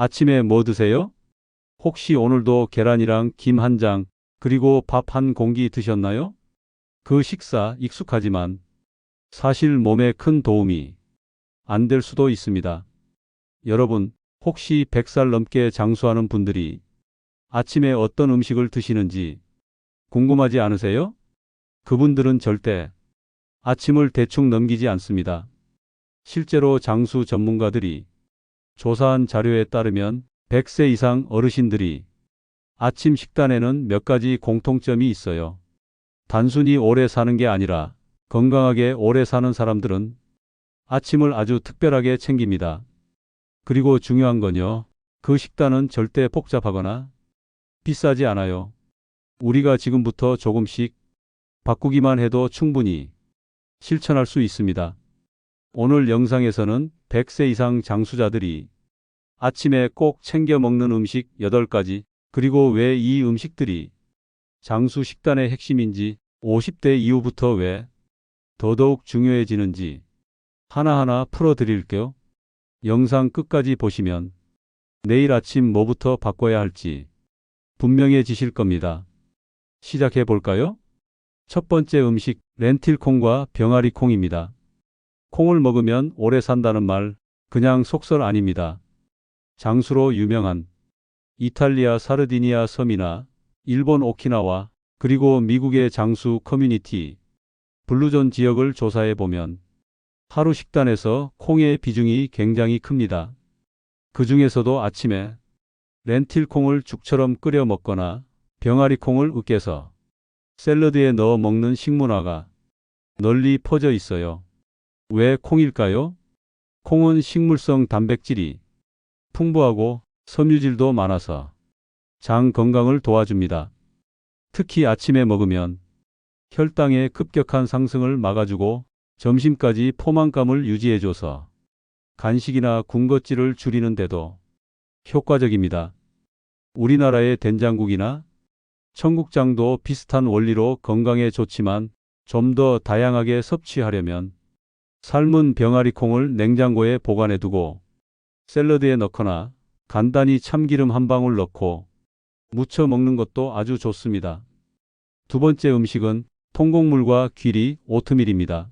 아침에 뭐 드세요? 혹시 오늘도 계란이랑 김 한 장, 그리고 밥 한 공기 드셨나요? 그 식사 익숙하지만 사실 몸에 큰 도움이 안 될 수도 있습니다. 여러분, 혹시 100살 넘게 장수하는 분들이 아침에 어떤 음식을 드시는지 궁금하지 않으세요? 그분들은 절대 아침을 대충 넘기지 않습니다. 실제로 장수 전문가들이 조사한 자료에 따르면 100세 이상 어르신들이 아침 식단에는 몇 가지 공통점이 있어요. 단순히 오래 사는 게 아니라 건강하게 오래 사는 사람들은 아침을 아주 특별하게 챙깁니다. 그리고 중요한 건요. 그 식단은 절대 복잡하거나 비싸지 않아요. 우리가 지금부터 조금씩 바꾸기만 해도 충분히 실천할 수 있습니다. 오늘 영상에서는 100세 이상 장수자들이 아침에 꼭 챙겨 먹는 음식 8가지, 그리고 왜 이 음식들이 장수 식단의 핵심인지, 50대 이후부터 왜 더더욱 중요해지는지 하나하나 풀어드릴게요. 영상 끝까지 보시면 내일 아침 뭐부터 바꿔야 할지 분명해지실 겁니다. 시작해 볼까요? 첫 번째 음식, 렌틸콩과 병아리 콩입니다. 콩을 먹으면 오래 산다는 말, 그냥 속설 아닙니다. 장수로 유명한 이탈리아 사르디니아 섬이나 일본 오키나와 그리고 미국의 장수 커뮤니티 블루존 지역을 조사해 보면 하루 식단에서 콩의 비중이 굉장히 큽니다. 그 중에서도 아침에 렌틸콩을 죽처럼 끓여 먹거나 병아리 콩을 으깨서 샐러드에 넣어 먹는 식문화가 널리 퍼져 있어요. 왜 콩일까요? 콩은 식물성 단백질이 풍부하고 섬유질도 많아서 장 건강을 도와줍니다. 특히 아침에 먹으면 혈당의 급격한 상승을 막아주고 점심까지 포만감을 유지해줘서 간식이나 군것질을 줄이는데도 효과적입니다. 우리나라의 된장국이나 청국장도 비슷한 원리로 건강에 좋지만 좀 더 다양하게 섭취하려면 삶은 병아리 콩을 냉장고에 보관해 두고 샐러드에 넣거나 간단히 참기름 한 방울 넣고 무쳐 먹는 것도 아주 좋습니다. 두 번째 음식은 통곡물과 귀리, 오트밀입니다.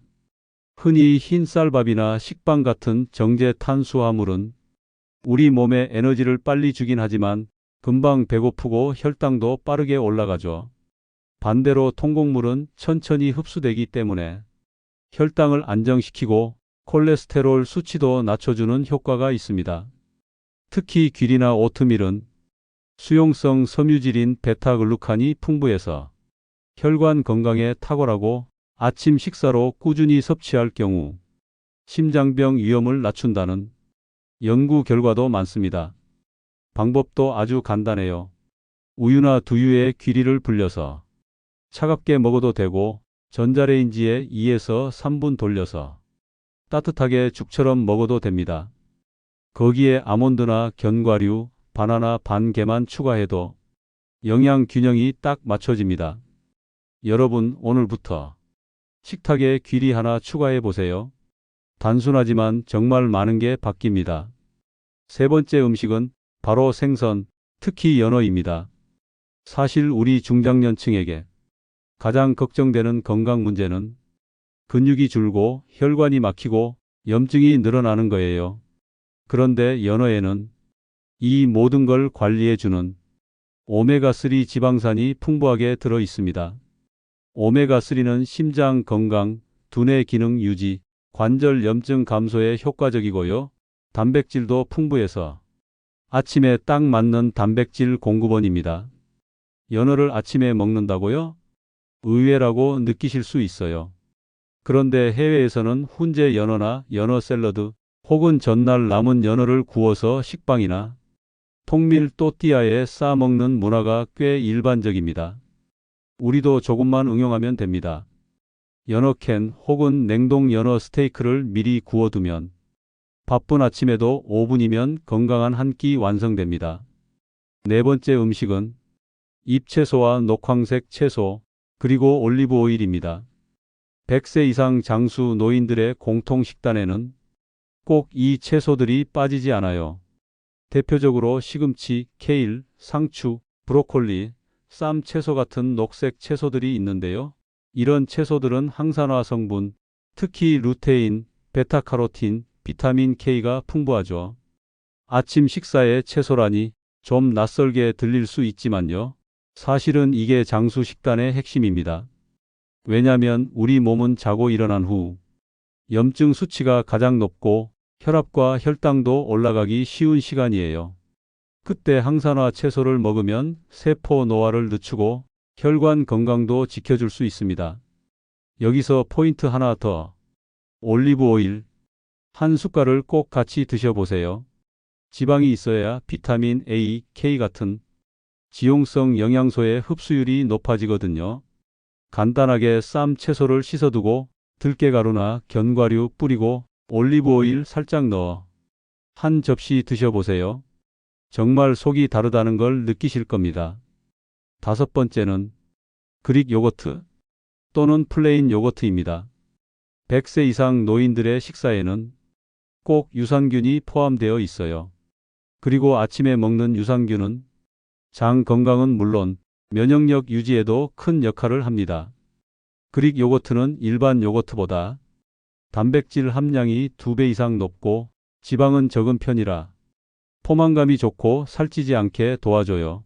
흔히 흰 쌀밥이나 식빵 같은 정제 탄수화물은 우리 몸에 에너지를 빨리 주긴 하지만 금방 배고프고 혈당도 빠르게 올라가죠. 반대로 통곡물은 천천히 흡수되기 때문에 혈당을 안정시키고 콜레스테롤 수치도 낮춰주는 효과가 있습니다. 특히 귀리나 오트밀은 수용성 섬유질인 베타글루칸이 풍부해서 혈관 건강에 탁월하고 아침 식사로 꾸준히 섭취할 경우 심장병 위험을 낮춘다는 연구 결과도 많습니다. 방법도 아주 간단해요. 우유나 두유에 귀리를 불려서 차갑게 먹어도 되고 전자레인지에 2에서 3분 돌려서 따뜻하게 죽처럼 먹어도 됩니다. 거기에 아몬드나 견과류, 바나나 반 개만 추가해도 영양 균형이 딱 맞춰집니다. 여러분 오늘부터 식탁에 귀리 하나 추가해 보세요. 단순하지만 정말 많은 게 바뀝니다. 세 번째 음식은 바로 생선, 특히 연어입니다. 사실 우리 중장년층에게 가장 걱정되는 건강 문제는 근육이 줄고 혈관이 막히고 염증이 늘어나는 거예요. 그런데 연어에는 이 모든 걸 관리해 주는 오메가3 지방산이 풍부하게 들어 있습니다. 오메가3는 심장 건강, 두뇌 기능 유지, 관절 염증 감소에 효과적이고요. 단백질도 풍부해서 아침에 딱 맞는 단백질 공급원입니다. 연어를 아침에 먹는다고요? 의외라고 느끼실 수 있어요. 그런데 해외에서는 훈제 연어나 연어 샐러드 혹은 전날 남은 연어를 구워서 식빵이나 통밀 또띠아에 싸 먹는 문화가 꽤 일반적입니다. 우리도 조금만 응용하면 됩니다. 연어캔 혹은 냉동 연어 스테이크를 미리 구워두면 바쁜 아침에도 5분이면 건강한 한 끼 완성됩니다. 네 번째 음식은 잎채소와 녹황색 채소, 그리고 올리브 오일입니다. 100세 이상 장수 노인들의 공통 식단에는 꼭 이 채소들이 빠지지 않아요. 대표적으로 시금치, 케일, 상추, 브로콜리, 쌈 채소 같은 녹색 채소들이 있는데요. 이런 채소들은 항산화 성분, 특히 루테인, 베타카로틴, 비타민 K가 풍부하죠. 아침 식사에 채소라니 좀 낯설게 들릴 수 있지만요. 사실은 이게 장수 식단의 핵심입니다. 왜냐면 우리 몸은 자고 일어난 후 염증 수치가 가장 높고 혈압과 혈당도 올라가기 쉬운 시간이에요. 그때 항산화 채소를 먹으면 세포 노화를 늦추고 혈관 건강도 지켜줄 수 있습니다. 여기서 포인트 하나 더. 올리브 오일. 한 숟갈을 꼭 같이 드셔보세요. 지방이 있어야 비타민 A, K 같은 지용성 영양소의 흡수율이 높아지거든요. 간단하게 쌈 채소를 씻어두고 들깨가루나 견과류 뿌리고 올리브 오일 살짝 넣어 한 접시 드셔보세요. 정말 속이 다르다는 걸 느끼실 겁니다. 다섯 번째는 그릭 요거트 또는 플레인 요거트입니다. 100세 이상 노인들의 식사에는 꼭 유산균이 포함되어 있어요. 그리고 아침에 먹는 유산균은 장 건강은 물론 면역력 유지에도 큰 역할을 합니다. 그릭 요거트는 일반 요거트보다 단백질 함량이 2배 이상 높고 지방은 적은 편이라 포만감이 좋고 살찌지 않게 도와줘요.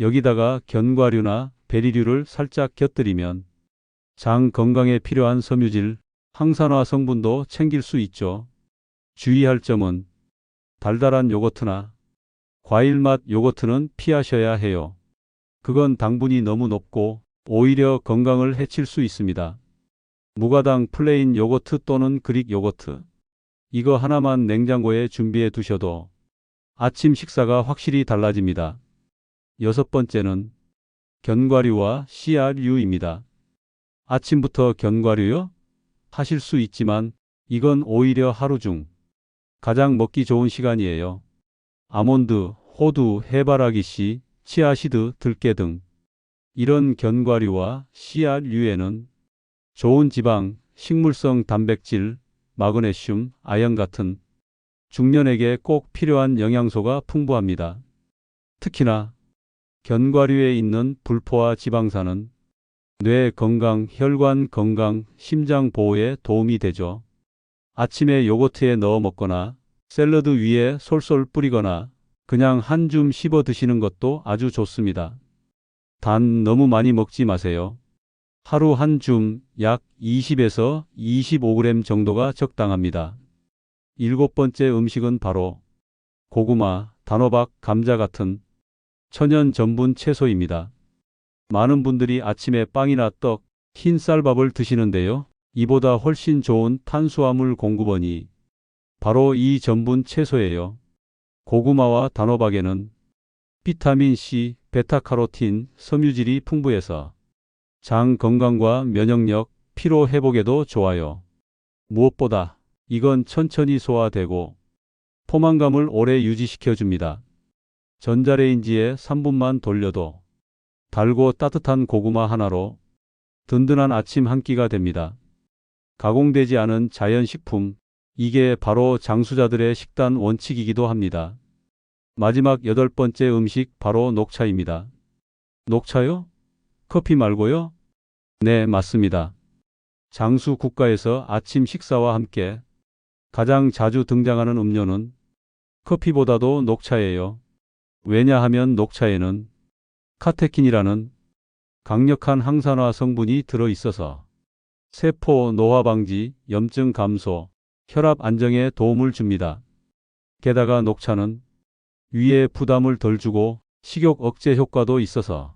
여기다가 견과류나 베리류를 살짝 곁들이면 장 건강에 필요한 섬유질, 항산화 성분도 챙길 수 있죠. 주의할 점은 달달한 요거트나 과일 맛 요거트는 피하셔야 해요. 그건 당분이 너무 높고 오히려 건강을 해칠 수 있습니다. 무가당 플레인 요거트 또는 그릭 요거트. 이거 하나만 냉장고에 준비해 두셔도 아침 식사가 확실히 달라집니다. 여섯 번째는 견과류와 CRU입니다. 아침부터 견과류요? 하실 수 있지만 이건 오히려 하루 중 가장 먹기 좋은 시간이에요. 아몬드, 호두, 해바라기 씨, 치아시드, 들깨 등 이런 견과류와 CRU에는 좋은 지방, 식물성 단백질, 마그네슘, 아연 같은 중년에게 꼭 필요한 영양소가 풍부합니다. 특히나 견과류에 있는 불포화 지방산은 뇌 건강, 혈관 건강, 심장 보호에 도움이 되죠. 아침에 요거트에 넣어 먹거나 샐러드 위에 솔솔 뿌리거나 그냥 한 줌 씹어 드시는 것도 아주 좋습니다. 단 너무 많이 먹지 마세요. 하루 한 줌 약 20에서 25g 정도가 적당합니다. 일곱 번째 음식은 바로 고구마, 단호박, 감자 같은 천연 전분 채소입니다. 많은 분들이 아침에 빵이나 떡, 흰 쌀밥을 드시는데요. 이보다 훨씬 좋은 탄수화물 공급원이 바로 이 전분 채소예요. 고구마와 단호박에는 비타민 C, 베타카로틴, 섬유질이 풍부해서 장 건강과 면역력, 피로 회복에도 좋아요. 무엇보다 이건 천천히 소화되고 포만감을 오래 유지시켜 줍니다. 전자레인지에 3분만 돌려도 달고 따뜻한 고구마 하나로 든든한 아침 한 끼가 됩니다. 가공되지 않은 자연식품, 이게 바로 장수자들의 식단 원칙이기도 합니다. 마지막 여덟 번째 음식 바로 녹차입니다. 녹차요? 커피 말고요? 네, 맞습니다. 장수 국가에서 아침 식사와 함께 가장 자주 등장하는 음료는 커피보다도 녹차예요. 왜냐하면 녹차에는 카테킨이라는 강력한 항산화 성분이 들어 있어서 세포 노화 방지, 염증 감소, 혈압 안정에 도움을 줍니다. 게다가 녹차는 위에 부담을 덜 주고 식욕 억제 효과도 있어서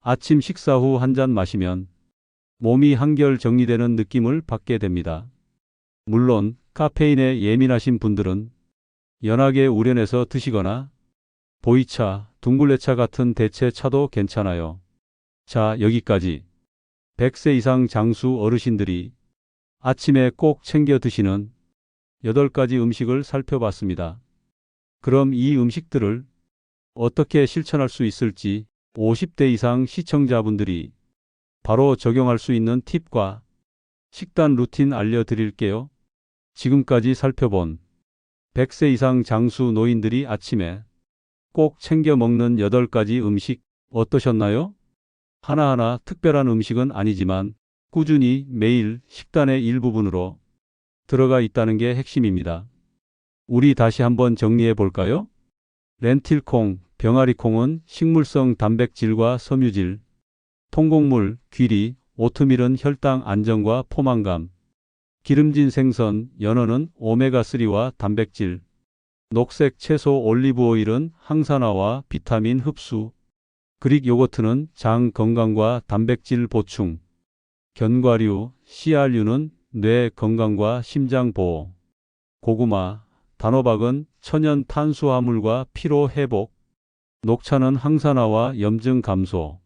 아침 식사 후 한 잔 마시면 몸이 한결 정리되는 느낌을 받게 됩니다. 물론 카페인에 예민하신 분들은 연하게 우려내서 드시거나 보이차, 둥글레차 같은 대체 차도 괜찮아요. 자, 여기까지 100세 이상 장수 어르신들이 아침에 꼭 챙겨 드시는 8가지 음식을 살펴봤습니다. 그럼 이 음식들을 어떻게 실천할 수 있을지 50대 이상 시청자분들이 바로 적용할 수 있는 팁과 식단 루틴 알려드릴게요. 지금까지 살펴본 100세 이상 장수 노인들이 아침에 꼭 챙겨 먹는 8가지 음식 어떠셨나요? 하나하나 특별한 음식은 아니지만 꾸준히 매일 식단의 일부분으로 들어가 있다는 게 핵심입니다. 우리 다시 한번 정리해 볼까요? 렌틸콩, 병아리콩은 식물성 단백질과 섬유질, 통곡물, 귀리, 오트밀은 혈당 안정과 포만감, 기름진 생선, 연어는 오메가3와 단백질, 녹색 채소 올리브 오일은 항산화와 비타민 흡수, 그릭 요거트는 장 건강과 단백질 보충, 견과류, 씨알류는 뇌 건강과 심장 보호, 고구마, 단호박은 천연 탄수화물과 피로 회복, 녹차는 항산화와 염증 감소.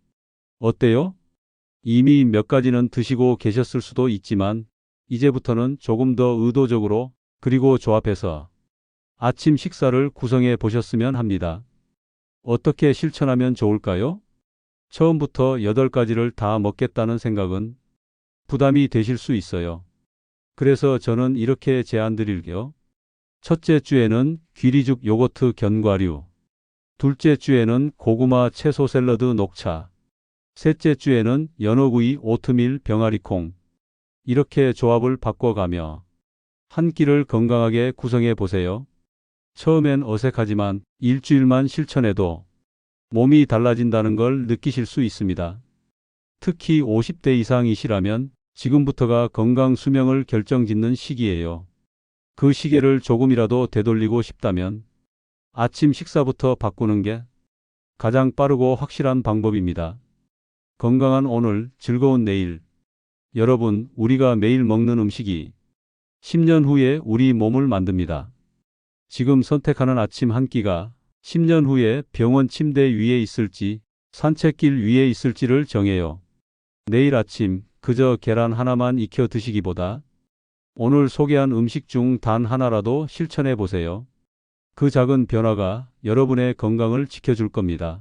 어때요? 이미 몇 가지는 드시고 계셨을 수도 있지만 이제부터는 조금 더 의도적으로 그리고 조합해서 아침 식사를 구성해 보셨으면 합니다. 어떻게 실천하면 좋을까요? 처음부터 8가지를 다 먹겠다는 생각은 부담이 되실 수 있어요. 그래서 저는 이렇게 제안 드릴게요. 첫째 주에는 귀리죽 요거트 견과류. 둘째 주에는 고구마 채소 샐러드 녹차. 셋째 주에는 연어구이 오트밀 병아리콩. 이렇게 조합을 바꿔가며 한 끼를 건강하게 구성해 보세요. 처음엔 어색하지만 일주일만 실천해도 몸이 달라진다는 걸 느끼실 수 있습니다. 특히 50대 이상이시라면 지금부터가 건강 수명을 결정짓는 시기예요. 그 시계를 조금이라도 되돌리고 싶다면 아침 식사부터 바꾸는 게 가장 빠르고 확실한 방법입니다. 건강한 오늘, 즐거운 내일. 여러분, 우리가 매일 먹는 음식이 10년 후에 우리 몸을 만듭니다. 지금 선택하는 아침 한 끼가 10년 후에 병원 침대 위에 있을지 산책길 위에 있을지를 정해요. 내일 아침 그저 계란 하나만 익혀 드시기보다 오늘 소개한 음식 중 단 하나라도 실천해 보세요. 그 작은 변화가 여러분의 건강을 지켜줄 겁니다.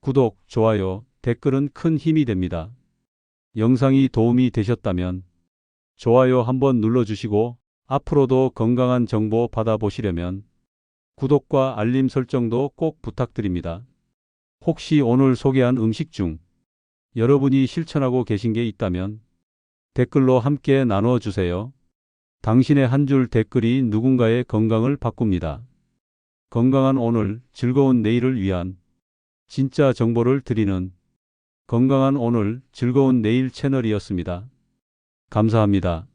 구독, 좋아요, 댓글은 큰 힘이 됩니다. 영상이 도움이 되셨다면 좋아요 한번 눌러주시고 앞으로도 건강한 정보 받아보시려면 구독과 알림 설정도 꼭 부탁드립니다. 혹시 오늘 소개한 음식 중 여러분이 실천하고 계신 게 있다면 댓글로 함께 나누어 주세요. 당신의 한 줄 댓글이 누군가의 건강을 바꿉니다. 건강한 오늘, 즐거운 내일을 위한 진짜 정보를 드리는 건강한 오늘, 즐거운 내일 채널이었습니다. 감사합니다.